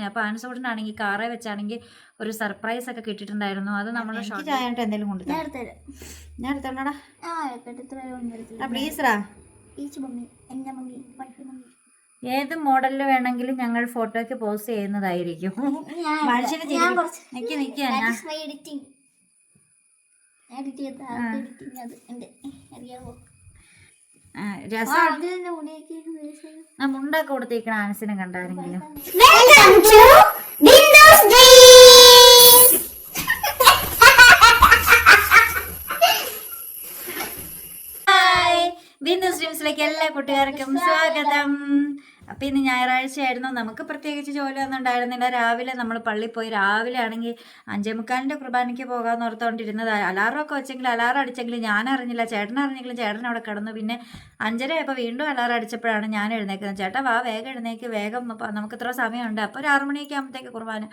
പോകുന്നത് അപ്പോൾ ആണെങ്കിൽ കാറെ വെച്ചാണെങ്കിൽ ഒരു സർപ്രൈസ് ഒക്കെ കിട്ടിയിട്ടുണ്ടായിരുന്നു. അത് നമ്മൾ എന്തെങ്കിലും കൊണ്ടു ഞാൻ ഏത് മോഡലിൽ വേണമെങ്കിലും ഞങ്ങൾ ഫോട്ടോയ്ക്ക് പോസ് ചെയ്യുന്നതായിരിക്കും. ഞാൻ മനുഷ്യന് കുറച്ച് നിക്ക് my എഡിറ്റ് ചെയ്ത എഡിറ്റിംഗ് അത്. എന്റെ ആ, രസം. നമ്മ ഉണ്ടാക്കി കൊടുത്തേക്കണ ആനസിനെ കണ്ടാരെങ്കിലും welcome to Bindu's dreams hi Bindu സ്ട്രീംസിലേക്ക് എല്ലാ കൂട്ടുകാർക്കും സ്വാഗതം. അപ്പം ഇന്ന് ഞായറാഴ്ചയായിരുന്നു. നമുക്ക് പ്രത്യേകിച്ച് ജോലിയൊന്നും ഉണ്ടായിരുന്നില്ല. രാവിലെ നമ്മൾ പള്ളി പോയി. രാവിലെ ആണെങ്കിൽ അഞ്ചേ മുക്കാലിന്റെ കുർബാനയ്ക്ക് പോകാമെന്ന് ഓർത്തുകൊണ്ടിരുന്നത് അലാറമൊക്കെ വെച്ചെങ്കിൽ അലാറം അടിച്ചെങ്കിൽ ഞാൻ അറിഞ്ഞില്ല. ചേട്ടൻ അറിഞ്ഞെങ്കിലും ചേട്ടൻ അവിടെ കിടന്നു. പിന്നെ അഞ്ചര ആയപ്പോൾ വീണ്ടും അലാറം അടിച്ചപ്പോഴാണ് ഞാൻ എഴുന്നേക്കുന്നത് ചേട്ടാ വാ വേഗം എഴുന്നേക്ക്. വേഗം നമുക്ക് ഇത്ര സമയമുണ്ട്. അപ്പോൾ ഒരു ആറുമണിയൊക്കെ ആകുമ്പോഴത്തേക്ക് കുർബാന.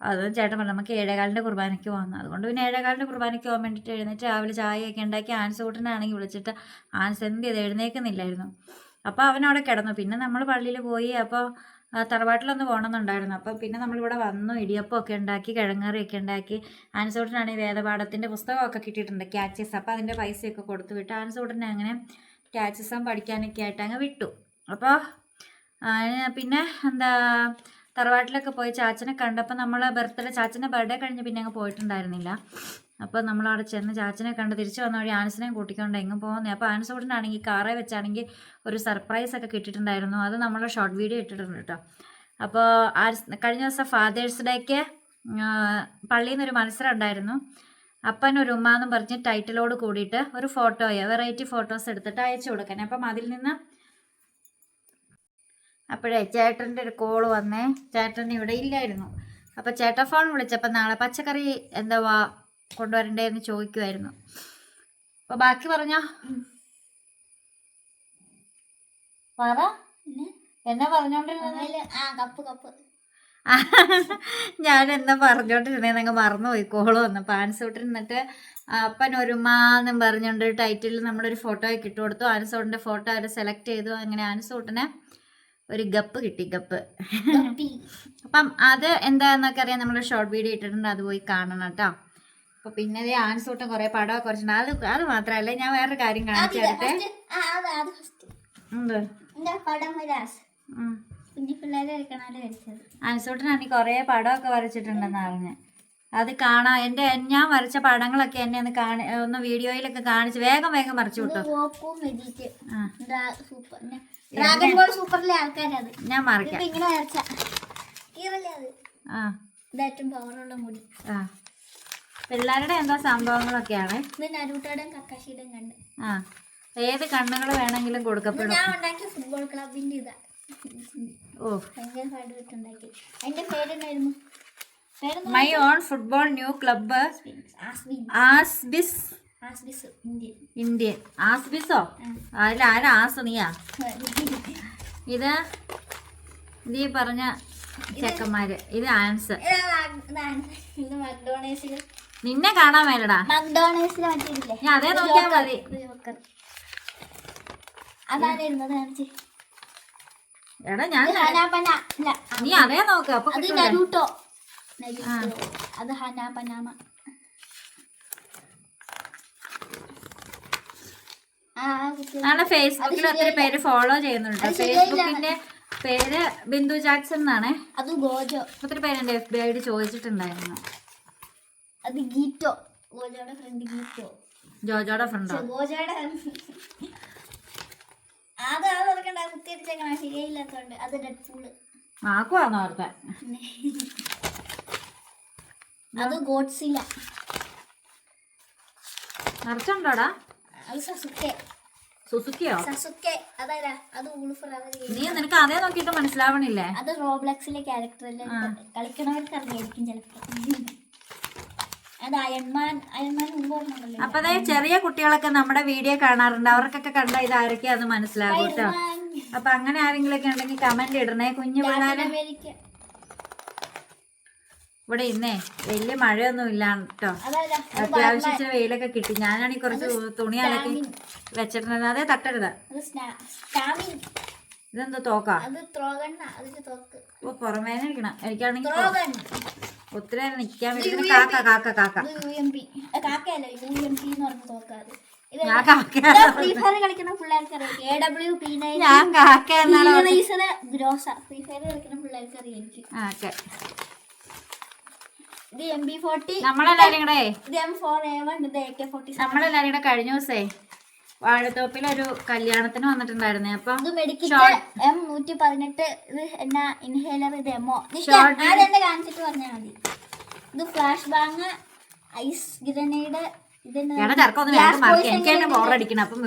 അത് ചേട്ടൻ പറഞ്ഞു നമുക്ക് ഏഴേകാലിന്റെ കുർബാനയ്ക്ക് പോകുന്നു അതുകൊണ്ട് പിന്നെ ഏഴേകാലിന്റെ കുർബാനയ്ക്ക് പോകാൻ വേണ്ടിയിട്ട് എഴുന്നേറ്റ് രാവിലെ ചായയൊക്കെ ഉണ്ടാക്കി ആൻസ് കൂട്ടനാണെങ്കിൽ വിളിച്ചിട്ട് ആൻസ് എന്ത് ചെയ്ത് എഴുന്നേക്കുന്നില്ലായിരുന്നു അപ്പോൾ അവനവിടെ കിടന്നു. പിന്നെ നമ്മൾ പള്ളിയിൽ പോയി അപ്പോൾ തറവാട്ടിലൊന്ന് പോകണമെന്നുണ്ടായിരുന്നു. അപ്പോൾ പിന്നെ നമ്മളിവിടെ വന്നു ഇടിയപ്പമൊക്കെ ഉണ്ടാക്കി കിഴങ്ങറിയൊക്കെ ഉണ്ടാക്കി ആൻസൂട്ടനാണെങ്കിൽ വേദപാഠത്തിന്റെ പുസ്തകമൊക്കെ കിട്ടിയിട്ടുണ്ട് ക്യാച്ചസ് അപ്പോൾ അതിന്റെ പൈസയൊക്കെ കൊടുത്തു വിട്ടു ആൻസൂട്ടനെ അങ്ങനെ ക്യാച്ചസം പഠിക്കാനൊക്കെ ആയിട്ട് അങ്ങ് വിട്ടു. അപ്പോൾ പിന്നെ എന്താ തറവാട്ടിലൊക്കെ പോയി ചാച്ചനെ കണ്ടപ്പോൾ നമ്മൾ ബർത്ത്ഡേ ചാച്ചന്റെ ബർത്ത്ഡേ കഴിഞ്ഞ് പിന്നെ അങ്ങ് പോയിട്ടുണ്ടായിരുന്നില്ല. അപ്പോൾ നമ്മൾ അവിടെ ചെന്ന് ചാച്ചനെ കണ്ട് തിരിച്ചു വന്ന വഴി ആനസിനെയും കൂട്ടിക്കൊണ്ട് എങ്ങും പോകുന്നത് അപ്പോൾ ആൻസോട്ടിനാണെങ്കിൽ കാറേ വെച്ചാണെങ്കിൽ ഒരു സർപ്രൈസ് ഒക്കെ കിട്ടിയിട്ടുണ്ടായിരുന്നു. അത് നമ്മൾ ഷോർട്ട് വീഡിയോ ഇട്ടിട്ടുണ്ട് കേട്ടോ അപ്പോൾ കഴിഞ്ഞ ദിവസം ഫാദേഴ്സ് ഡേക്ക് പള്ളിയിൽ നിന്നൊരു മത്സരം ഉണ്ടായിരുന്നു. അപ്പൻ ഒരു ഉമ്മ എന്നും പറഞ്ഞ് ടൈറ്റിലോട് കൂടിയിട്ട് ഒരു ഫോട്ടോയോ വെറൈറ്റി ഫോട്ടോസ് എടുത്തിട്ട് അയച്ചു കൊടുക്കാൻ. അപ്പം അതിൽ നിന്ന് അപ്പോഴേ ചേട്ടന്റെ ഒരു കോൾ വന്നേ. ചേട്ടൻ ഇവിടെ ഇല്ലായിരുന്നു. അപ്പോൾ ചേട്ടൻ ഫോൺ വിളിച്ചപ്പോൾ നാളെ പച്ചക്കറി എന്താ വാ കൊണ്ടുവരണ്ടേന്ന് ചോദിക്കുമായിരുന്നു അപ്പോൾ ബാക്കി പറഞ്ഞോ. പറ. എന്നെ പറഞ്ഞോണ്ടിരുന്നത് ആ കപ്പ് കപ്പ്. ഞാൻ എന്താ പറഞ്ഞോണ്ടിരുന്നേന്ന് അങ്ങ് മറന്നുപോയി. കോൾ വന്നു പാൻസ് നിന്നിട്ട് അപ്പൻ ഒരു മാന്നും പറഞ്ഞുകൊണ്ട് ടൈറ്റിൽ നമ്മളൊരു ഫോട്ടോ ഒക്കെ ഇട്ട് കൊടുത്തു ആൻസൂട്ടിന്റെ ഫോട്ടോ അവർ സെലക്ട് ചെയ്തു. അങ്ങനെ ആൻസൂട്ടിന് ഒരു ഗപ്പ് കിട്ടി ഗപ്പ് അപ്പം അത് എന്താന്നൊക്കെ അറിയാൻ നമ്മൾ ഷോർട്ട് വീഡിയോ ഇട്ടിട്ടുണ്ട് അത് പോയി കാണണം കേട്ടോ. അപ്പൊ പിന്നെ ആൻസ് ആൻസൂട്ടൻ കുറേ പടമൊക്കെ കുറച്ചിട്ടുണ്ട് അത് അത് മാത്രല്ല ഞാൻ വേറൊരു കാര്യം കാണിച്ചു തരട്ടെ? ഫസ്റ്റ് കൊറേ പടമൊക്കെ വരച്ചിട്ടുണ്ടെന്ന് അറിഞ്ഞ് അത് കാണാ എന്റെ ഞാൻ വരച്ച പടങ്ങളൊക്കെ എന്നെ ഒന്ന് കാണി ഒന്ന് വീഡിയോയിലൊക്കെ കാണിച്ച് വേഗം വേഗം വരച്ചു കിട്ടും ഡ്രാഗൺ ബോൾ സൂപ്പറിലെ ആൾക്കാരത്. ഞാൻ മറിക്കാം. ഇങ്ങനെ വരച്ച. കീറല്ലേ അത്. ആ. ഇത് ഏറ്റവും പവറുള്ള മുടി. ആ. പിള്ളേരുടെ എന്താ സംഭവങ്ങളൊക്കെയാണ്? ഇത് നരൂട്ടയുടെയും കക്കാശിയുടെയും കണ്ണ്. ആ. ഏത് കണ്ണുകൾ വേണമെങ്കിലും കൊടുക്കപ്പെടും. ഞാൻ ഉണ്ടാക്കിയ ഫുട്ബോൾ ക്ലബിന്റെ ഇതാ. ഓ. ഭയങ്കര പാടുപെട്ടുണ്ടാക്കി അതിന്റെ പേരെന്നായിരുന്നു my own football new club ആസ്ബിസ് Indian. ആസ്ബിസോ? അതിൽ ആരാ ആസ് നീയാ? ഇത് നീ പറഞ്ഞ ചെക്കന്മാര്. ഇത് ആൻസ്. ഇത് മക്ഡോണേഴ്സിൽ നിന്നെ കാണാൻ മേലടാ. ഞാൻ അതേ നോക്കിയാൽ മതി. എടാ ഞാൻ നീ അതേ നോക്ക് അത് ഹനാ പനാമ നരൂട്ടോ. അത് ഹനാപനാമ ആണ് ഫേസ്ബുക്കിൽ ഒത്തിരി പേര് ഫോളോ ചെയ്യുന്നുണ്ട്. ഫേസ്ബുക്കിന്റെ പേര് ബിന്ദു ജാക്സൺ എന്നാണ്. അത് ഗോജോ. ഒത്തിരി പേര് എന്റെ എഫ് ബി ഐ ഡി ചോദിച്ചിട്ടുണ്ടായിരുന്നു. അത് ഗീറ്റോ. ഗോജോയുടെ ഫ്രണ്ട് ഗീറ്റോ. ജോജോടെ ഫ്രണ്ടോ ഗോജോടെ ഗോജോയുടെ കുത്തിയടിച്ചേക്കണ ശരിയായില്ലാത്തോണ്ട്. അത് ഗോഡ്സില്ല നിറച്ചുണ്ടോടാ സുസുക്കിയോ സസുക്കെ അതാരാ? അത് നീ നിനക്ക് അതേ നോക്കിയിട്ട് മനസ്സിലാവണില്ലേ? അത് റോബ്ലക്സിലെ ക്യാരക്ടർ അല്ലേ? കളിക്കണവർക്ക് അറിയായിരിക്കും ചിലപ്പോ. അത് അയൺമാൻ അയൺമാൻ മുമ്പ് ഓർമ്മയുണ്ടല്ലോ അപ്പൊ അതെ ചെറിയ കുട്ടികളൊക്കെ നമ്മുടെ വീഡിയോ കാണാറുണ്ട്. അവർക്കൊക്കെ കണ്ട ഇത് ആരൊക്കെയാ അത് മനസ്സിലാവും കേട്ടോ അപ്പൊ അങ്ങനെ ആരെങ്കിലും ഒക്കെ ഉണ്ടെങ്കിൽ കമന്റ് ഇടണേ. കുഞ്ഞു പിള്ളേരെ. ഇവിടെ ഇന്നേ വലിയ മഴയൊന്നും ഇല്ലാണ് കേട്ടോ അത്യാവശ്യത്തിന് വെയിലൊക്കെ കിട്ടി. ഞാനാണെങ്കിൽ കുറച്ച് തുണി അലക്കി വെച്ചിരുന്നത് അതെ തട്ടരുത്. ഇതെന്തോ തോക്കാ? ഓ പുറമേനെ ഇരിക്കണം എനിക്കാണെങ്കിൽ ഒത്തിരി നേരം നിൽക്കാൻ വേണ്ടി കാക്ക കാക്ക കാക്ക. ഞാൻ കാക്ക ഞാൻ കാക്ക എന്നാണ് ഗ്രോസ. ഫ്രീ ഫയർ കളിക്കുന്ന പിള്ളേർക്ക് അറിയാം എനിക്ക് ഇത് എം ബി ഫോർട്ടി നമ്മളെല്ലാരും കൂടെ. ഇത് എം ഫോർ എ വൺ ഇത് എ കെ ഫോർട്ടി നമ്മളെല്ലാരും കൂടെ കഴിഞ്ഞ ദിവസേ വാഴത്തോപ്പിൽ ഒരു കല്യാണത്തിന് വന്നിട്ടുണ്ടായിരുന്നേ. അപ്പൊ ഇത് മെഡിക്കൽ Short. എം നൂറ്റി പതിനെട്ട് ഇത് എന്നാ ഇൻഹേലർ ഇത് എമോ Short. അതെന്നെ കാണിച്ചിട്ട് പറഞ്ഞാൽ മതി. ഇത് ഫ്ലാഷ് ബാങ് ഐസ് ഗ്രനേഡ്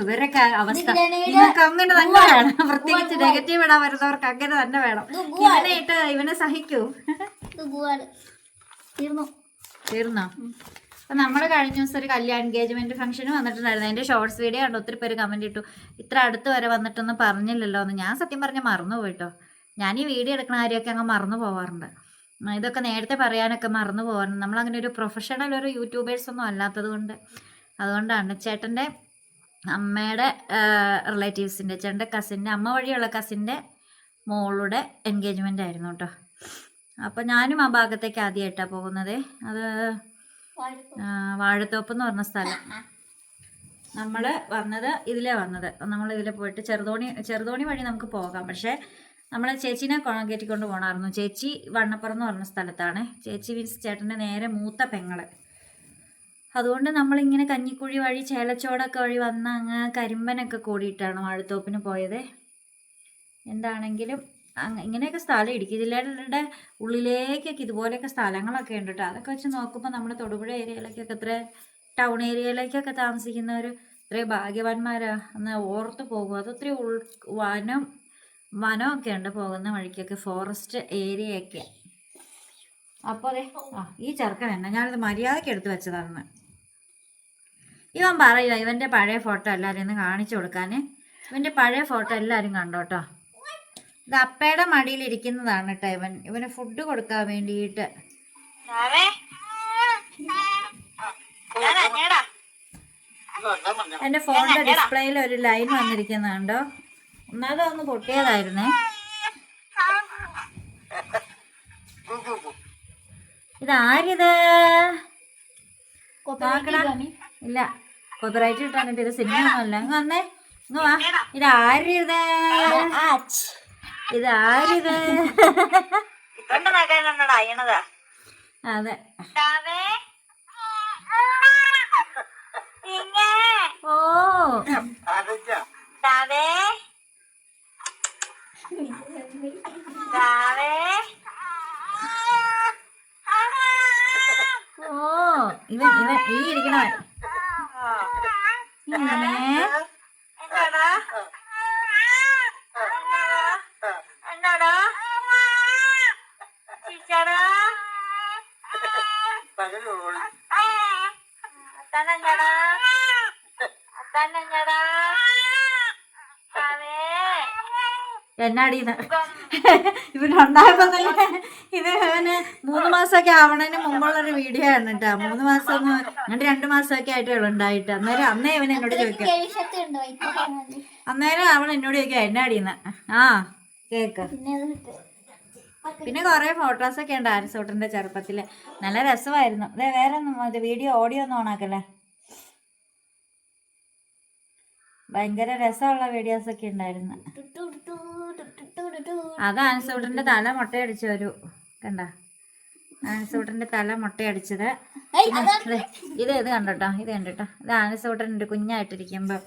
ഇവരൊക്കെ അവസ്ഥ. grenade, നിങ്ങൾക്ക് അങ്ങനെ തന്നെ വേണം. പ്രത്യേകിച്ച് നെഗറ്റീവ് ഇടാൻ വരുന്നവർക്ക് അങ്ങനെ തന്നെ വേണം. ഇവനെ ഇവനെ സഹിക്കൂ. തീർന്നു? തീർന്നോ? അപ്പൊ നമ്മൾ കഴിഞ്ഞ ദിവസം ഒരു കല്യാൺ എൻഗേജ്മെന്റ് ഫംഗ്ഷന് വന്നിട്ടുണ്ടായിരുന്നു. അതിന്റെ ഷോർട്സ് വീഡിയോ കണ്ടു ഒത്തിരി പേര് കമന്റ് ഇട്ടു. ഇത്ര അടുത്ത് വരെ വന്നിട്ടൊന്നും പറഞ്ഞില്ലല്ലോ എന്ന്. ഞാൻ സത്യം പറഞ്ഞ മറന്നു പോയിട്ടോ ഞാൻ ഈ വീഡിയോ എടുക്കുന്ന കാര്യമൊക്കെ അങ്ങ് മറന്നു പോവാറുണ്ട്. ഇതൊക്കെ നേരത്തെ പറയാനൊക്കെ മറന്നു പോകാറുണ്ട് നമ്മളങ്ങനെ ഒരു പ്രൊഫഷണൽ ഒരു യൂട്യൂബേഴ്സ് ഒന്നും അല്ലാത്തത് കൊണ്ട്. അതുകൊണ്ടാണ് ചേട്ടന്റെ അമ്മയുടെ റിലേറ്റീവ്സിന്റെ ചേട്ടന്റെ കസിന്റെ അമ്മ വഴിയുള്ള കസിന്റെ മോളുടെ എൻഗേജ്മെന്റ് ആയിരുന്നു കേട്ടോ അപ്പോൾ ഞാനും ആ ഭാഗത്തേക്ക് ആദ്യമായിട്ടാണ് പോകുന്നത്. അത് വാഴത്തോപ്പ്. എന്ന് പറഞ്ഞ സ്ഥലം. നമ്മൾ വന്നത് ഇതിലേ വന്നത്. നമ്മൾ ഇതിൽ പോയിട്ട് ചെറുതോണി ചെറുതോണി വഴി നമുക്ക് പോകാം. പക്ഷേ നമ്മളെ ചേച്ചീനെ കയറ്റിക്കൊണ്ട് പോകണമായിരുന്നു ചേച്ചി വണ്ണപ്പുറം എന്ന് പറഞ്ഞ സ്ഥലത്താണ്. ചേച്ചി മീൻസ് ചേട്ടന്റെ നേരെ മൂത്ത പെങ്ങൾ. അതുകൊണ്ട് നമ്മളിങ്ങനെ കഞ്ഞിക്കുഴി വഴി ചേലച്ചോടൊക്കെ വഴി വന്ന് അങ്ങ് കരിമ്പനൊക്കെ കൂടിയിട്ടാണ് വാഴത്തോപ്പിന് പോയത്. എന്താണെങ്കിലും ഇങ്ങനെയൊക്കെ സ്ഥലം ഇടുക്കി ജില്ലയുടെ ഉള്ളിലേക്കൊക്കെ ഇതുപോലെയൊക്കെ സ്ഥലങ്ങളൊക്കെ ഉണ്ട് കേട്ടോ അതൊക്കെ വെച്ച് നോക്കുമ്പോൾ നമ്മുടെ തൊടുപുഴ ഏരിയയിലേക്കൊക്കെ ഇത്ര ടൗൺ ഏരിയയിലേക്കൊക്കെ താമസിക്കുന്നവർ ഇത്രയും ഭാഗ്യവാന്മാരാ. എന്ന് ഓർത്ത് പോകും. അതൊത്തിരി ഉൾ വനം വനമൊക്കെ ഉണ്ട് പോകുന്ന വഴിക്കൊക്കെ ഫോറസ്റ്റ് ഏരിയയൊക്കെ. അപ്പോൾ അതെ ആ ഈ ചെറുക്കൻ തന്നെ ഞാനിത് മര്യാദയ്ക്ക് എടുത്തു വെച്ചതാണ് ഇവൻ പറയുക ഇവന്റെ പഴയ ഫോട്ടോ എല്ലാവരും ഒന്ന് കാണിച്ചു കൊടുക്കാൻ ഇവന്റെ പഴയ ഫോട്ടോ എല്ലാവരും കണ്ടോട്ടോ. ഇത് അപ്പയുടെ മടിയിലിരിക്കുന്നതാണ് കേട്ടോ ഇവൻ. ഇവന് ഫുഡ് കൊടുക്കാൻ വേണ്ടിയിട്ട്. എന്റെ ഫോണിന്റെ ഡിസ്പ്ലേയിൽ ഒരു ലൈൻ വന്നിരിക്കുന്നുണ്ടോ ഒന്നാമത് ഒന്ന് പൊട്ടിയതായിരുന്നേ. ഇതാരിത്. ഇല്ല കോപ്പറേറ്റ് കിട്ടാൻ ഇത് സിനിമ ഒന്നുമല്ല. അങ്ങ് വന്നേ. ഇങ്ങ് വാ. ഇതാരിത് ഇതാരിത്? അതെ. ഓ. ഓ. ഇവൻ ഇവൻ ഈ ഇരിക്കണവൻ. ഇങ്ങനെ. എന്നാടി ഇവൻ. ഉണ്ടായപ്പോ തന്നെ ഇത് ഇവന് മൂന്ന് മാസമൊക്കെ ആവണതിന് മുമ്പുള്ളൊരു വീഡിയോ ആണ് കേട്ടോ മൂന്ന് മാസം അങ്ങനെ രണ്ട് മാസമൊക്കെ ആയിട്ട് ഉള്ളൂ ഉണ്ടായിട്ട്. അന്നേരം അന്നേ ഇവൻ എന്നോട് ചോദിക്കാം. അന്നേരം അവൻ എന്നോട് ചോദിക്കാം എന്നാടിന്ന്? ആ കേക്ക്. പിന്നെ കുറെ ഫോട്ടോസ് ഒക്കെ ഉണ്ട് ആരസോട്ടിന്റെ ചെറുപ്പത്തിൽ. നല്ല രസമായിരുന്നു. അതെ വേറെ ഒന്നും വീഡിയോ ഓഡിയോ ഒന്നും ഓണാക്കല്ലേ ഭയങ്കര രസമുള്ള വീഡിയോസ് ഒക്കെ ഉണ്ടായിരുന്നു. അത് ആൻസൂട്ടന്റെ തല മുട്ടയടിച്ചു ഒരു കണ്ട. ആൻസൂട്ടന്റെ തല മുട്ടയടിച്ചത്. ഇത് ഇത് കണ്ടോട്ടോ ഇത് കണ്ടോട്ടോ. ഇത് ആൻസൂട്ടന്റെ കുഞ്ഞായിട്ടിരിക്കുമ്പോൾ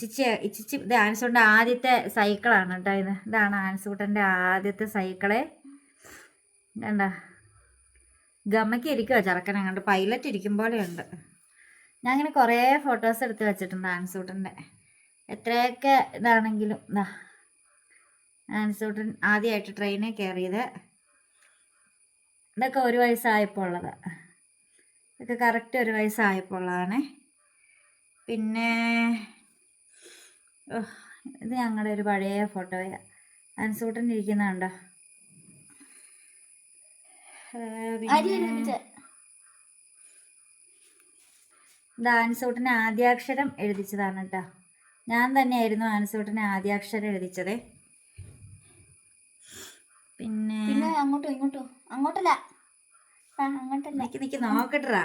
ചിച്ചി ഇച്ചിച്ചി ഇത് ആൻസൂട്ടന്റെ ആദ്യത്തെ സൈക്കിളാണ് കേട്ടോ ഇത്. ഇതാണ് ആൻസൂട്ടന്റെ ആദ്യത്തെ സൈക്കിൾ കണ്ട. ഗമ്മക്ക് ഇരിക്കുവോ ചെറുക്കൻ അങ്ങോട്ട്. പൈലറ്റ് ഇരിക്കും പോലെയുണ്ട് ഞാൻ ഇങ്ങനെ കുറേ ഫോട്ടോസ് എടുത്ത് വെച്ചിട്ടുണ്ട് ആൻസൂട്ടന്റെ. എത്രയൊക്കെ ഇതാണെങ്കിലും ഇതാ ആൻസൂട്ടൻ ആദ്യമായിട്ട് ട്രെയിനിൽ കയറിയത്. ഇതൊക്കെ ഒരു വയസ്സായപ്പോൾ ഉള്ളത്. ഇതൊക്കെ കറക്റ്റ് ഒരു വയസ്സായപ്പോൾ ഉള്ളതാണ്. പിന്നെ ഇത് ഞങ്ങളുടെ ഒരു പഴയ ഫോട്ടോയാണ് ആൻസൂട്ടൻ ഇരിക്കുന്നുണ്ടോ ആൻസൂട്ടിന് ആദ്യാക്ഷരം എഴുതിച്ചതാണ് കേട്ടോ. ഞാൻ തന്നെയായിരുന്നു ആൻസൂട്ടിന് ആദ്യാക്ഷരം എഴുതിച്ചത്. പിന്നെ പിന്നെ അങ്ങോട്ടോ ഇങ്ങോട്ടോ? അങ്ങോട്ടല്ല. അങ്ങോട്ടല്ല. നിക്ക് നിക്ക് നോക്കട്ടാ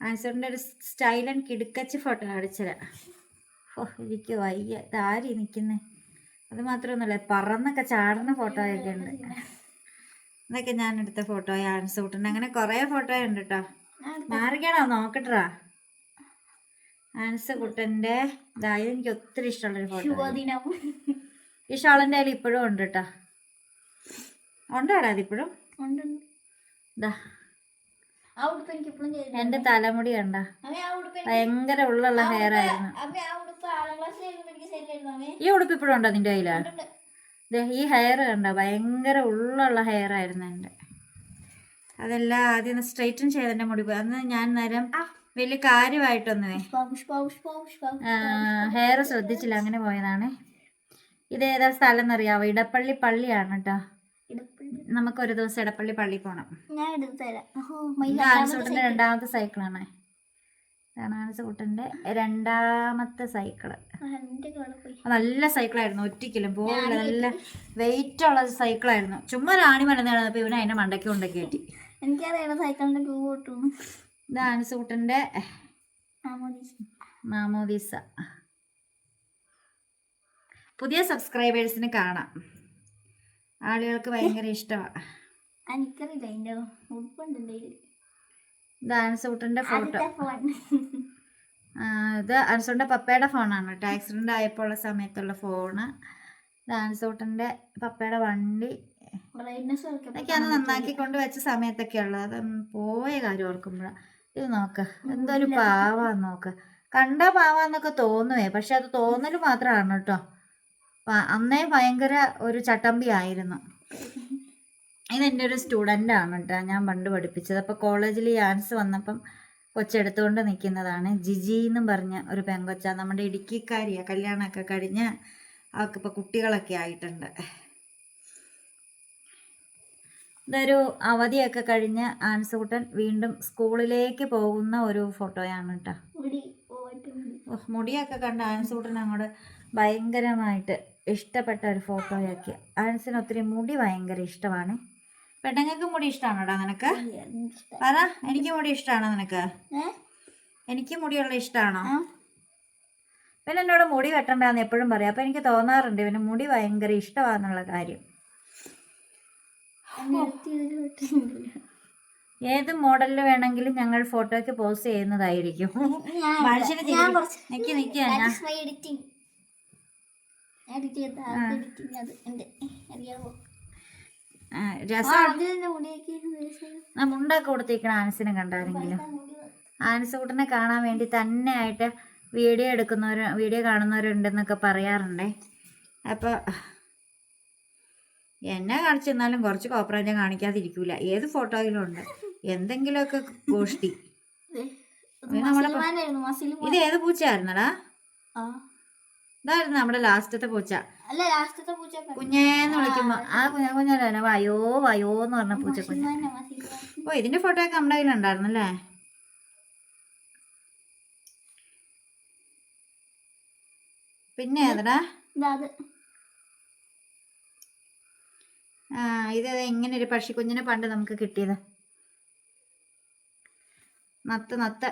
ആൻസറിന്റെ ഒരു സ്റ്റൈലൻ കിടുക്കച്ച് ഫോട്ടോ അടിച്ചരാ ഓ എനിക്ക് വയ്യ. ഇതാരി നിൽക്കുന്നേ അത് മാത്രമൊന്നുമല്ല പറന്നൊക്കെ ചാടുന്ന ഫോട്ടോ ഒക്കെ ഉണ്ട് ഇതൊക്കെ ഞാൻ എടുത്ത ഫോട്ടോ ആൻസൂട്ടുണ്ട് അങ്ങനെ കുറേ ഫോട്ടോ ഉണ്ട് കേട്ടോ മാറിക്കണോ? നോക്കട്ടാ ആൻസ് കുട്ടന്റെ ഇതായത് എനിക്ക് ഒത്തിരി ഇഷ്ടമുള്ളൊരു ഫോട്ടോ ഈ ഷാളിന്റെ കയ്യിൽ ഇപ്പോഴും ഉണ്ട് കേട്ടോ ഉണ്ടാടാ അതിപ്പോഴും എന്റെ തലമുടി കണ്ട. ഭയങ്കര ഉള്ളുള്ള ഹെയർ ആയിരുന്നു. ഈ ഉടുപ്പ് ഇപ്പോഴും ഉണ്ടോ നിന്റെ കയ്യിലാ? ഈ ഹെയർ കണ്ട. ഭയങ്കര ഉള്ളുള്ള ഹെയർ ആയിരുന്നു എന്റെ. അതെല്ലാം ആദ്യം സ്ട്രൈറ്റൻ ചെയ്തെന്റെ മുടി അന്ന് ഞാൻ നേരം വലിയ കാര്യമായിട്ടൊന്നുമേ. പുഷ്പ ഹെയർ ശ്രദ്ധിച്ചില്ല അങ്ങനെ പോയതാണ്. ഇത് ഏതാ സ്ഥലം എന്നറിയാവോ? ഇടപ്പള്ളി പള്ളിയാണ് കേട്ടോ. നമുക്ക് ഒരു ദിവസം ഇടപ്പള്ളി പള്ളി പോണം. ആൻസൂട്ടന്റെ രണ്ടാമത്തെ സൈക്കിളാണ്. ഇതാണ് ആൻസൂട്ടന്റെ രണ്ടാമത്തെ സൈക്കിൾ. നല്ല സൈക്കിളായിരുന്നു ഒറ്റയ്ക്കിലും പോകില്ല നല്ല വെയിറ്റ് ഉള്ള സൈക്കിളായിരുന്നു. ചുമ്മാ ആണി മലന്ന് കിടന്നപ്പോൾ ഇവന് അതിന്റെ മണ്ടയ്ക്ക് കൊണ്ടൊക്കെ കയറ്റി. എനിക്കറിയാം സൈക്കിളിന്റെ ടൂ കിട്ടുന്നു ഇത് ആൻസൂട്ടന്റെ ആ മതി മാമോദീസ. പുതിയ സബ്സ്ക്രൈബേഴ്സിന് കാണാം. ആളുകൾക്ക് ഭയങ്കര ഇഷ്ടമാണ്. എനിക്കറിയില്ല ഉടുപ്പുണ്ട് ഫോട്ടോ. ഇത് അനുസൂട്ടന്റെ പപ്പയുടെ ഫോണാണ് കേട്ടോ. ആക്സിഡന്റ് ആയപ്പോൾ ഉള്ള സമയത്തുള്ള ഫോണ്. ഡാൻസൂട്ടന്റെ പപ്പയുടെ വണ്ടി. ഒക്കെ നന്നാക്കി നന്നാക്കിക്കൊണ്ട് വെച്ച സമയത്തൊക്കെ ഉള്ളത് അത് പോയ കാര്യം ഓർക്കുമ്പോഴാണ്. ഇത് നോക്ക. എന്തൊരു പാവാന്ന് നോക്ക. കണ്ട പാവാന്നൊക്കെ തോന്നുവേ. പക്ഷെ അത് തോന്നൽ മാത്രമാണ് കേട്ടോ അന്നേ ഭയങ്കര ഒരു ചട്ടമ്പി ആയിരുന്നു. ഇതെന്റെ ഒരു സ്റ്റുഡന്റ് ആണ് കേട്ടോ ഞാൻ പണ്ട് പഠിപ്പിച്ചത്. അപ്പോൾ കോളേജിൽ ആൻസ് വന്നപ്പം കൊച്ചെടുത്തുകൊണ്ട് നിൽക്കുന്നതാണ് ജിജി എന്നും പറഞ്ഞ ഒരു പെങ്കൊച്ച. നമ്മുടെ ഇടുക്കിക്കാരിയാണ് കല്യാണമൊക്കെ കഴിഞ്ഞ് അവൾക്കിപ്പോൾ കുട്ടികളൊക്കെ ആയിട്ടുണ്ട്. ഇതൊരു അവധിയൊക്കെ കഴിഞ്ഞ് ആൻസുകുട്ടൻ വീണ്ടും സ്കൂളിലേക്ക് പോകുന്ന ഒരു ഫോട്ടോയാണ് കേട്ടോ. മുടിയൊക്കെ കണ്ട് ആൻസുകുട്ടൻ അങ്ങോട്ട് ഭയങ്കരമായിട്ട് ഇഷ്ടപ്പെട്ട ഒരു ഫോട്ടോയൊക്കെ. ആൻസിന് ഒത്തിരി മുടി ഭയങ്കര ഇഷ്ടമാണ്. പെണ്ണുങ്ങൾക്ക് മുടി ഇഷ്ടമാണോടാ നിനക്ക്? പറ എനിക്ക് മുടി ഇഷ്ടമാണോ നിനക്ക്? എനിക്ക് മുടിയുള്ള ഇഷ്ടമാണോ പിന്നെ എന്നോട് മുടി വെട്ടണ്ടെന്ന് എപ്പോഴും പറയാം. അപ്പം എനിക്ക് തോന്നാറുണ്ട് പിന്നെ മുടി ഭയങ്കര ഇഷ്ടമാണെന്നുള്ള കാര്യം എന്നെ എടുത്ത് ഇതിൽ വിട്ടിട്ടുണ്ടല്ലോ. ഏത് മോഡലിൽ വേണമെങ്കിലും ഞങ്ങൾ ഫോട്ടോയ്ക്ക് പോസ്റ്റ് ചെയ്യുന്നതായിരിക്കും. നിക്ക് നിക്ക് That ഞാൻ. Is my എഡിറ്റ് ചെയ്ത എഡിറ്റിംഗ് അത് അറിയാമോ ആ, ആ രസം. അത് തന്നെ മുടിയൊക്കെ ദിവസം ആ മുണ്ടൊക്കെ കൊടുത്തിരിക്കണ ആൻസിനെ കണ്ടാരെങ്കിലും. ആനസ് ആൻസൂട്ടിനെ കാണാൻ വേണ്ടി തന്നെ ആയിട്ട് വീഡിയോ എടുക്കുന്നവർ വീഡിയോ കാണുന്നവരുണ്ടെന്നൊക്കെ പറയാറുണ്ടേ. അപ്പോൾ എന്നെ കാണിച്ചു തന്നാലും കുറച്ച് കോപ്രാഞ്ചം കാണിക്കാതിരിക്കൂല. ഏത് ഫോട്ടോയിലും ഉണ്ട്. എന്തെങ്കിലുമൊക്കെ ഗോഷ്ടി. ഇത് ഏത് പൂച്ചയായിരുന്നടാ? ഇതായിരുന്നു നമ്മുടെ ലാസ്റ്റത്തെ പൂച്ച. അല്ല ലാസ്റ്റത്തെ പൂച്ച കുഞ്ഞേന്ന് വിളിക്കുമ്പോ ആ കുഞ്ഞ കുഞ്ഞല്ല വയോ വയോ എന്ന് പറഞ്ഞ പൂച്ച കുഞ്ഞ ഓ ഇതിന്റെ ഫോട്ടോ ഒക്കെ നമ്മുടെ കയ്യിലുണ്ടായിരുന്നല്ലേ പിന്നെ ഏതടാ? ഇതാ ഇങ്ങനെ ഒരു പക്ഷിക്കുഞ്ഞിനെ പണ്ട് നമുക്ക് കിട്ടിയത്. നത്ത് നത്ത്.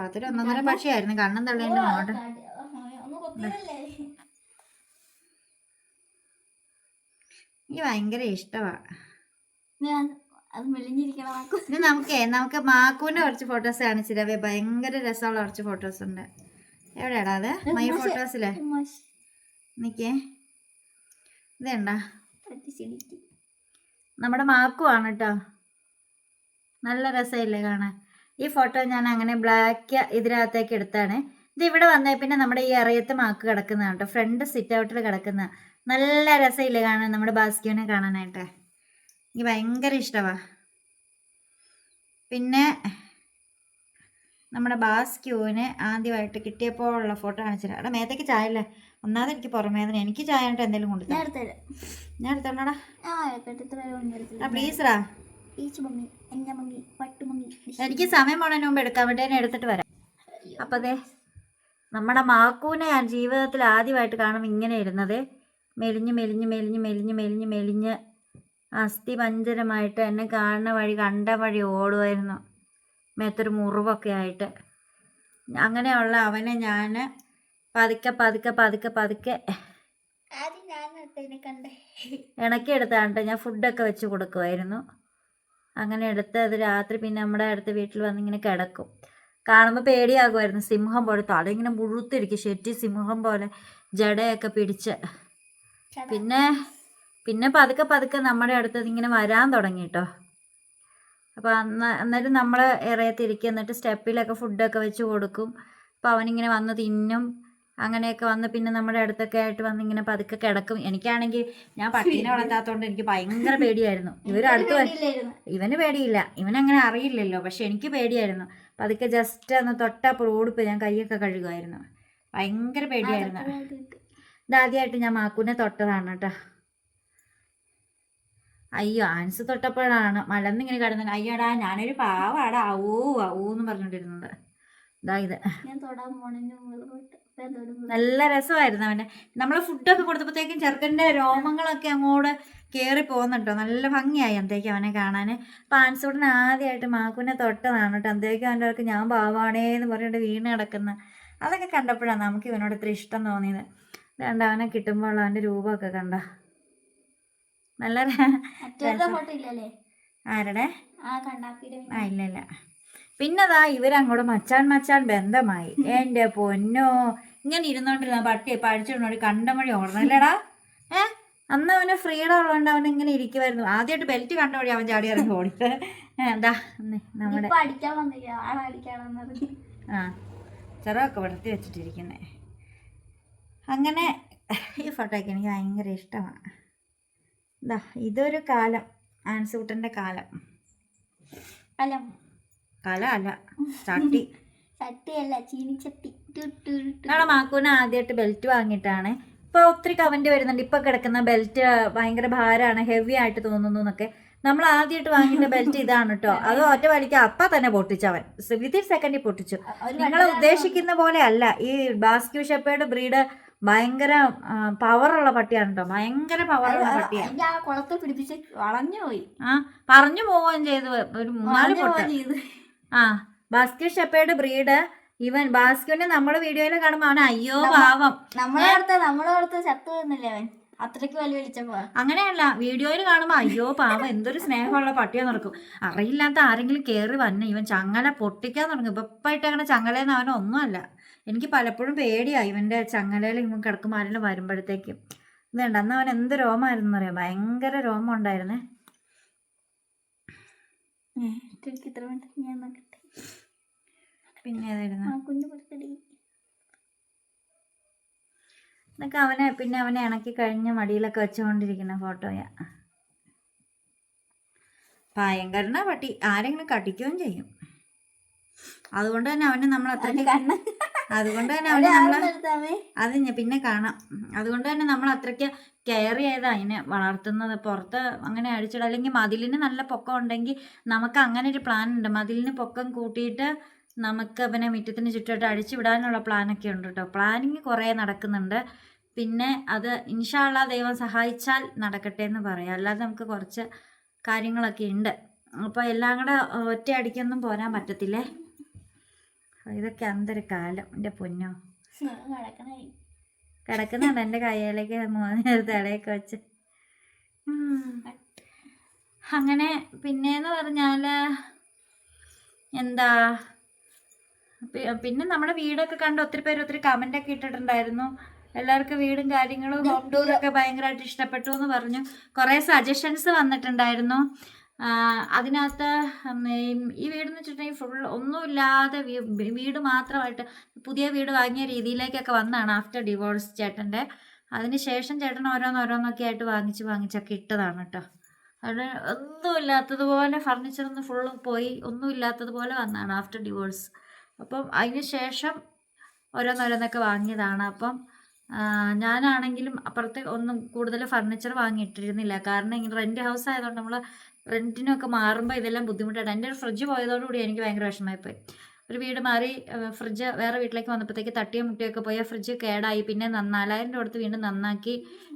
അതൊരു ഒന്നൊന്നര പക്ഷിയായിരുന്നു. കണ്ണും തള്ളേന്റെ മോട്ട് എനിക്ക് ഭയങ്കര ഇഷ്ടമാ ഞാൻ അത് മെലിഞ്ഞിരിക്കണം ആക്കും ഇത് നമുക്കേ നമുക്ക് മാക്കൂന്റെ കുറച്ച് ഫോട്ടോസ് കാണിച്ചില്ലേ ഭയങ്കര രസമുള്ള കുറച്ച് ഫോട്ടോസ് ഉണ്ട്. എവിടെയാടാ അത്? മൈ ഫോട്ടോസിലെ നിക്കേ. ഇതേണ്ടാ? നമ്മുടെ മാക്കു ആണ് കേട്ടോ നല്ല രസമില്ലേ കാണാൻ. ഈ ഫോട്ടോ ഞാൻ അങ്ങനെ ബ്ലാക്ക് ഇതിനകത്തേക്ക് എടുത്താണ്. ഇത് ഇവിടെ വന്നേ പിന്നെ നമ്മുടെ ഈ അറിയത്ത് മാക്ക് കിടക്കുന്നതാണ് കേട്ടോ. ഫ്രണ്ട് സിറ്റ് ഔട്ടിൽ കിടക്കുന്ന. നല്ല രസമില്ലേ കാണാൻ നമ്മുടെ ബാസ്ക്യൂനെ കാണാനായിട്ട്. എനിക്ക് ഭയങ്കര ഇഷ്ടമാണ് പിന്നെ നമ്മുടെ ബാസ്ക്യൂവിന് ആദ്യമായിട്ട് കിട്ടിയപ്പോഴുള്ള ഫോട്ടോ കാണിച്ചിട്ടുണ്ട് അവിടെ മേത്തേക്ക് ചായ അല്ലേ ഒന്നാമത് എനിക്ക് പുറമേതിന് എനിക്ക് ചായ ആയിട്ട് എന്തെങ്കിലും കൊണ്ടുതരാം ഞാൻ എടുത്തോണ്ടാടാ മമ്മി എനിക്ക് സമയം പോണതിന് മുമ്പ് എടുക്കാൻ വേണ്ടി തന്നെ എടുത്തിട്ട് വരാം. അപ്പൊ അതെ നമ്മുടെ മാക്കൂനെ ഞാൻ ജീവിതത്തിൽ ആദ്യമായിട്ട് കാണും ഇങ്ങനെ ഇരുന്നത്. മെലിഞ്ഞ് മെലിഞ്ഞ് മെലിഞ്ഞ് മെലിഞ്ഞ് മെലിഞ്ഞ് മെലിഞ്ഞ് അസ്ഥി പഞ്ചരമായിട്ട് എന്നെ കാണുന്ന വഴി കണ്ട വഴി ഓടുമായിരുന്നു. മേത്തൊരു മുറിവൊക്കെ ആയിട്ട്. അങ്ങനെയുള്ള അവനെ ഞാൻ പതുക്കെ പതുക്കെ പതുക്കെ പതുക്കെ. ഇണക്കി ഇണക്കിയെടുത്താണ്ട് ഞാൻ ഫുഡൊക്കെ വെച്ച് കൊടുക്കുമായിരുന്നു അങ്ങനെ എടുത്ത് അത് രാത്രി പിന്നെ നമ്മുടെ അടുത്ത വീട്ടിൽ വന്നിങ്ങനെ കിടക്കും. കാണുമ്പോൾ പേടിയാകുമായിരുന്നു സിംഹം പോലെ തല ഇങ്ങനെ മുഴുത്തിരിക്കും. ശെറ്റി സിംഹം പോലെ ജടയൊക്കെ പിടിച്ച്. പിന്നെ പിന്നെ പതുക്കെ പതുക്കെ നമ്മുടെ അടുത്ത് ഇങ്ങനെ വരാൻ തുടങ്ങി കേട്ടോ അപ്പോൾ അന്ന് അന്നേരം നമ്മൾ ഇറയത്തിരിക്കുക എന്നിട്ട് സ്റ്റെപ്പിലൊക്കെ ഫുഡൊക്കെ വെച്ച് കൊടുക്കും. അപ്പോൾ അവനിങ്ങനെ വന്ന് തിന്നും. അങ്ങനെയൊക്കെ വന്ന് പിന്നെ നമ്മുടെ അടുത്തൊക്കെ ആയിട്ട് വന്ന് ഇങ്ങനെ പതുക്കെ കിടക്കും. എനിക്കാണെങ്കിൽ ഞാൻ പട്ടീനെ വളർത്താത്തതുകൊണ്ട് എനിക്ക് ഭയങ്കര പേടിയായിരുന്നു. ഇവർ അടുത്ത് വ- ഇല്ലായിരുന്നു ഇവന് പേടിയില്ല. ഇവനങ്ങനെ അറിയില്ലല്ലോ. പക്ഷെ എനിക്ക് പേടിയായിരുന്നു. പതുക്കെ ജസ്റ്റ് ഒന്ന് തൊട്ടപ്പോൾ ഓടിപ്പോയി. ഞാൻ കൈയൊക്കെ കഴുകുമായിരുന്നു ഭയങ്കര പേടിയായിരുന്നു. ഇതാദ്യമായിട്ട് ഞാൻ മാക്കൂനെ തൊട്ടതാണ് കേട്ടോ. അയ്യോ ആൻസ് തൊട്ടപ്പോഴാണ് മലന്നിങ്ങനെ കിടന്നത്. അയ്യോടാ ഞാനൊരു പാവാടാ. ഊ ഊ എന്ന് പറഞ്ഞോണ്ടിരുന്നത് ഇതാ ഇത്. ഞാൻ തൊടാൻ പോണതിന് നല്ല രസമായിരുന്നു അവന്റെ നമ്മൾ ഫുഡൊക്കെ കൊടുത്തപ്പോഴത്തേക്കും ചെറുക്കന്റെ രോമങ്ങളൊക്കെ അങ്ങോട്ട് കയറി പോകുന്നുണ്ടോ നല്ല ഭംഗിയായി എന്തേക്കും അവനെ കാണാൻ അപ്പം ആദ്യമായിട്ട് മാക്കുവിനെ തൊട്ടതാണ് കേട്ടോ. എന്തേക്കും അവന്റെ അടുക്ക് ഞാൻ പാവാണേ എന്ന് പറഞ്ഞിട്ട് വീണ് കിടക്കുന്ന. അതൊക്കെ കണ്ടപ്പോഴാണ് നമുക്ക് ഇവനോട് ഇത്ര ഇഷ്ടം തോന്നിയത്. കണ്ട അവനെ കിട്ടുമ്പോൾ അവന്റെ രൂപമൊക്കെ കണ്ട? നല്ല ആരുടെ? ആ ഇല്ല ഇല്ല പിന്നതാ ഇവരങ്ങോട്ട് മച്ചാൻ മച്ചാൻ ബന്ധമായി. എന്റെ പൊന്നോ ഇങ്ങനെ ഇരുന്നോണ്ടിരുന്ന പട്ടി പഠിച്ചിരുന്നോടി കണ്ടമഴി ഓടണല്ലേടാ ഏ? അന്ന് അവന് ഫ്രീഡം ഉള്ളതുകൊണ്ട് അവൻ ഇങ്ങനെ ഇരിക്കുമായിരുന്നു ആദ്യമായിട്ട് ബെൽറ്റ് കണ്ട വഴി അവൻ ചാടി ഇറങ്ങി ഓടി എന്താ നമ്മുടെ ആ ചെറുതൊക്കെ വെളുത്തി വെച്ചിട്ടിരിക്കുന്നേ. അങ്ങനെ ഈ ഫോട്ടോയൊക്കെ എനിക്ക് ഭയങ്കര ഇഷ്ടമാണ്. ഇതാ ഇതൊരു കാലം ആൻസൂട്ടന്റെ കാലം. അല്ല കല. അല്ല ചട്ടി. ചട്ടിയല്ല ചീനിച്ചട്ടി. മാക്കൂന് ആദ്യമായിട്ട് ബെൽറ്റ് വാങ്ങിയിട്ടാണ്. ഇപ്പോൾ ഒത്തിരി കവന്റ് വരുന്നുണ്ട്. ഇപ്പോൾ കിടക്കുന്ന ബെൽറ്റ് ഭയങ്കര ഭാരമാണ് ഹെവി ആയിട്ട് തോന്നുന്നു എന്നൊക്കെ. നമ്മൾ ആദ്യമായിട്ട് വാങ്ങിയ ബെൽറ്റ് ഇതാണ് കേട്ടോ അത് ഒറ്റ വലിക്ക് അപ്പ തന്നെ പൊട്ടിച്ചവൻ വിത്തിൻ സെക്കൻഡിൽ പൊട്ടിച്ചു. നിങ്ങൾ ഉദ്ദേശിക്കുന്ന പോലെ അല്ല. ഈ ബാസ്ക്യൂ ഷെപ്പേർഡ് ബ്രീഡ് ഭയങ്കര പവറുള്ള പട്ടിയാണ് കേട്ടോ ഭയങ്കര പവറുള്ള പട്ടിയാണ്. ആ കുളത്തിൽ പിടിപ്പിച്ച് വളഞ്ഞു പോയി. ആ പറഞ്ഞു പോവുകയും ചെയ്തു. ഒരു മൂന്നാൽ പൊട്ട്. ആ ബാസ്ക്യൂ ഷെപ്പേർഡ് ബ്രീഡ് ഇവൻ ബാസ്ക്യൂനെ നമ്മുടെ വീഡിയോയിൽ കാണുമ്പോൾ അവൻ അയ്യോ പാവം. നമ്മളെ അടുത്ത് നമ്മളെ അടുത്ത് ചത്തു വന്നില്ലേ അവൻ? അത്രയ്ക്ക് വലിയ വിളിച്ചപ്പോ അങ്ങനെയല്ല വീഡിയോയിൽ കാണുമ്പോൾ അയ്യോ പാവം എന്തൊരു സ്നേഹമുള്ള പട്ടിയെ നടക്കും. അറിയില്ലാത്ത ആരെങ്കിലും കയറി വന്നെ ഇവൻ ചങ്ങല പൊട്ടിക്കാൻ തുടങ്ങും. ഇപ്പായിട്ട് അങ്ങനെ ചങ്ങലേന്ന് അവനൊന്നുമല്ല എനിക്ക് പലപ്പോഴും പേടിയായി ഇവന്റെ ചങ്ങലയിൽ ഇവൻ കിടക്കുമാരിൽ ആരെങ്കിലും വരുമ്പോഴത്തേക്കും. ഇതുണ്ട് അന്ന് അവൻ എന്ത് രോമായിരുന്നു അറിയാം? ഭയങ്കര രോമം ഉണ്ടായിരുന്നേ. എനിക്ക് ഇത്ര വേണ്ട? ഞാൻ നോക്കട്ടെ. പിന്നെ ഏതായിരുന്നു? കുഞ്ഞു എന്നൊക്കെ അവനെ പിന്നെ അവനെ ഇണക്കി കഴിഞ്ഞ് മടിയിലൊക്കെ വെച്ചുകൊണ്ടിരിക്കുന്ന ഫോട്ടോയാ. ഭയങ്കരന പട്ടി. ആരെങ്കിലും കടിക്കുകയും ചെയ്യും. അതുകൊണ്ട് തന്നെ അവനെ നമ്മൾ അത്രയ്ക്ക് കണ്ണ്. അതുകൊണ്ട് തന്നെ അവനെ നമ്മൾ അത് പിന്നെ കാണാം. അതുകൊണ്ട് തന്നെ നമ്മൾ അത്രയ്ക്ക് കെയർ ചെയ്താ അതിനെ വളർത്തുന്നത്. പുറത്ത് അങ്ങനെ അടിച്ചിട. അല്ലെങ്കിൽ മതിലിന് നല്ല പൊക്കം ഉണ്ടെങ്കിൽ നമുക്ക് അങ്ങനെ ഒരു പ്ലാൻ ഉണ്ട്. മതിലിന് പൊക്കം കൂട്ടിയിട്ട് നമുക്ക് അവനെ മുറ്റത്തിന് ചുറ്റോട്ട് അടിച്ചു വിടാനുള്ള പ്ലാനൊക്കെ ഉണ്ട് കേട്ടോ. പ്ലാനിങ് കുറേ നടക്കുന്നുണ്ട്. പിന്നെ അത് ഇൻഷാള്ള ദൈവം സഹായിച്ചാൽ നടക്കട്ടെ എന്ന് പറയാം. അല്ലാതെ നമുക്ക് കുറച്ച് കാര്യങ്ങളൊക്കെ ഉണ്ട്. അപ്പോൾ എല്ലാം കൂടെ ഒറ്റ അടിക്കൊന്നും പോരാൻ പറ്റത്തില്ലേ? ഇതൊക്കെ എന്തൊരു കാലം എന്റെ പൊന്നോ. കിടക്കുന്നുണ്ട് എന്റെ കയ്യിലേക്ക് തലയൊക്കെ വെച്ച്. അങ്ങനെ അങ്ങനെ പിന്നെന്ന് പറഞ്ഞാൽ എന്താ പിന്നെ നമ്മുടെ വീടൊക്കെ കണ്ട് ഒത്തിരി പേര് ഒത്തിരി കമന്റ് ഒക്കെ ഇട്ടിട്ടുണ്ടായിരുന്നു. എല്ലാവർക്കും വീടും കാര്യങ്ങളും ഹോം ടൂർ ഒക്കെ ഭയങ്കരമായിട്ട് ഇഷ്ടപ്പെട്ടു എന്ന് പറഞ്ഞു. കുറേ സജഷൻസ് വന്നിട്ടുണ്ടായിരുന്നു. അതിനകത്ത് ഈ- വീടെന്ന് വെച്ചിട്ടുണ്ടെങ്കിൽ ഫുൾ ഒന്നുമില്ലാതെ വീട് മാത്രമായിട്ട് പുതിയ വീട് വാങ്ങിയ രീതിയിലേക്കൊക്കെ വന്നതാണ് ആഫ്റ്റർ ഡിവോഴ്സ് ചേട്ടന്റെ. അതിന് ശേഷം ചേട്ടൻ ഓരോന്നോരോന്നൊക്കെ ആയിട്ട് വാങ്ങിച്ച് വാങ്ങിച്ചൊക്കെ ഇട്ടതാണ് കേട്ടോ അവിടെ ഒന്നുമില്ലാത്തതുപോലെ ഫർണിച്ചറൊന്നും ഫുള്ള് പോയി ഒന്നുമില്ലാത്തതുപോലെ വന്നതാണ് ആഫ്റ്റർ ഡിവോഴ്സ് അപ്പം അതിന് ശേഷം ഓരോന്നോരോന്നൊക്കെ വാങ്ങിയതാണ്. അപ്പം ഞാനാണെങ്കിലും അപ്പുറത്ത് ഒന്നും കൂടുതൽ ഫർണിച്ചർ വാങ്ങിയിട്ടിരുന്നില്ല. കാരണം ഇങ്ങനെ റെന്റ് ഹൗസ് ആയതുകൊണ്ട് നമ്മൾ റെന്റിനൊക്കെ മാറുമ്പോൾ ഇതെല്ലാം ബുദ്ധിമുട്ടാണ് എന്റെ ഫ്രിഡ്ജ് പോയതോടുകൂടി എനിക്ക് ഭയങ്കര വിഷമമായിപ്പോയി. ഒരു വീട് മാറി ഫ്രിഡ്ജ് വേറെ വീട്ടിലേക്ക് വന്നപ്പോഴത്തേക്ക് തട്ടിയും മുട്ടിയൊക്കെ പോയി. ഫ്രിഡ്ജ് കേടായി. പിന്നെ നാലായിരം രൂപ കൊടുത്ത് വീണ്ടും നന്നാക്കി.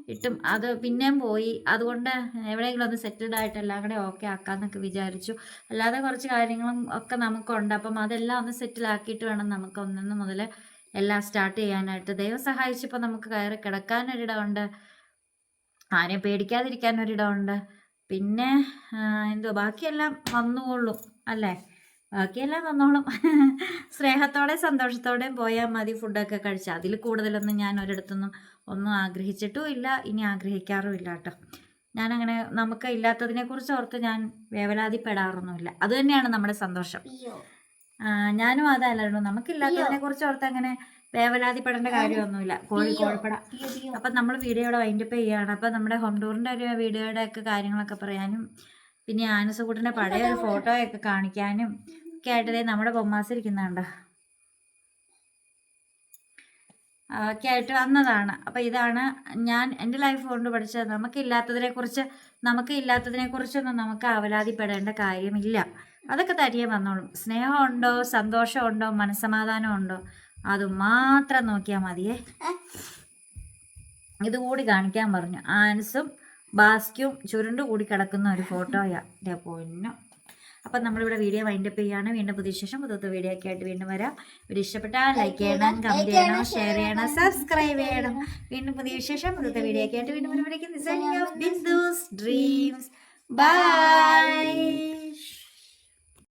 ഇട്ടും അത് പിന്നെയും പോയി. അതുകൊണ്ട് എവിടെയെങ്കിലും ഒന്ന് സെറ്റിൽഡ് ആയിട്ട് എല്ലാം കൂടെ ഓക്കെ ആക്കാമെന്നൊക്കെ വിചാരിച്ചു. അല്ലാതെ കുറച്ച് കാര്യങ്ങളും ഒക്കെ നമുക്കുണ്ട്. അപ്പം അതെല്ലാം ഒന്ന് സെറ്റിൽ ആക്കിയിട്ട് വേണം നമുക്ക് ഒന്നിന്ന് മുതൽ എല്ലാം സ്റ്റാർട്ട് ചെയ്യാനായിട്ട്. ദൈവം സഹായിച്ചപ്പോൾ നമുക്ക് കയറി കിടക്കാനൊരിടമുണ്ട് ആരെയും പേടിക്കാതിരിക്കാനൊരിടമുണ്ട് പിന്നെ എന്തോ ബാക്കിയെല്ലാം വന്നുകൊള്ളും അല്ലേ? ബാക്കിയെല്ലാം വന്നോളും സ്നേഹത്തോടെ സന്തോഷത്തോടെ പോയാൽ മതി ഫുഡൊക്കെ കഴിച്ച്. അതിൽ കൂടുതലൊന്നും ഞാൻ ഒരിടത്തൊന്നും ഒന്നും ആഗ്രഹിച്ചിട്ടും ഇല്ല ഇനി ആഗ്രഹിക്കാറും ഇല്ല കേട്ടോ. ഞാനങ്ങനെ നമുക്ക് ഇല്ലാത്തതിനെക്കുറിച്ച് ഓർത്ത് ഞാൻ വേവലാതിപ്പെടാറൊന്നുമില്ല. അതുതന്നെയാണ് നമ്മുടെ സന്തോഷം. ഞാനും അതല്ലായിരുന്നു. നമുക്കില്ലാത്തതിനെ കുറിച്ച് ഓർത്ത് അങ്ങനെ വേവലാതിപ്പെടേണ്ട കാര്യമൊന്നുമില്ല. കോഴി കോഴിപ്പട. അപ്പം നമ്മൾ വീഡിയോയുടെ വൈൻഡപ്പ് ചെയ്യുകയാണ്. അപ്പം നമ്മുടെ ഹോം ടൂറിന്റെ ഒരു വീഡിയോയുടെ ഒക്കെ കാര്യങ്ങളൊക്കെ പറയാനും പിന്നെ ആനസുകൂട്ടിന്റെ പഴയ ഒരു ഫോട്ടോയൊക്കെ കാണിക്കാനും ഒക്കെ നമ്മുടെ ബൊമ്മാസ് ഇരിക്കുന്നുണ്ട് ഒക്കെ ആയിട്ട് വന്നതാണ്. അപ്പം ഇതാണ് ഞാൻ എന്റെ ലൈഫ് കൊണ്ട് പഠിച്ചത്. നമുക്കില്ലാത്തതിനെ കുറിച്ച് നമുക്ക് ഇല്ലാത്തതിനെ കുറിച്ചൊന്നും നമുക്ക് അവലാതിപ്പെടേണ്ട കാര്യമില്ല. അതൊക്കെ തരികെ വന്നോളും. സ്നേഹമുണ്ടോ സന്തോഷമുണ്ടോ മനസ്സമാധാനം ഉണ്ടോ അത് മാത്രം നോക്കിയാൽ മതിയേ. ഇതുകൂടി കാണിക്കാൻ പറഞ്ഞു. ആൻസും ബാസ്ക്യും ചുരുണ്ട് കൂടി കിടക്കുന്ന ഒരു ഫോട്ടോയാ. എന്റെ പൊന്നു. അപ്പം നമ്മളിവിടെ വീഡിയോ വൈൻഡപ്പ് ചെയ്യാണ്. വീണ്ടും പുതിയ ശേഷം പുതിയ വീഡിയോ ഒക്കെ ആയിട്ട് വീണ്ടും വരാം. വീഡിയോ ഇഷ്ടപ്പെട്ടാൽ ലൈക്ക് ചെയ്യണം കമന്റ് ചെയ്യണം ഷെയർ ചെയ്യണം സബ്സ്ക്രൈബ് ചെയ്യണം. വീണ്ടും പുതിയ വിശേഷം പുതിയ വീഡിയോ ഒക്കെ ആയിട്ട് വീണ്ടും വരുമ്പോഴേക്കും. ബിന്ദുസ് ഡ്രീംസ് ബൈ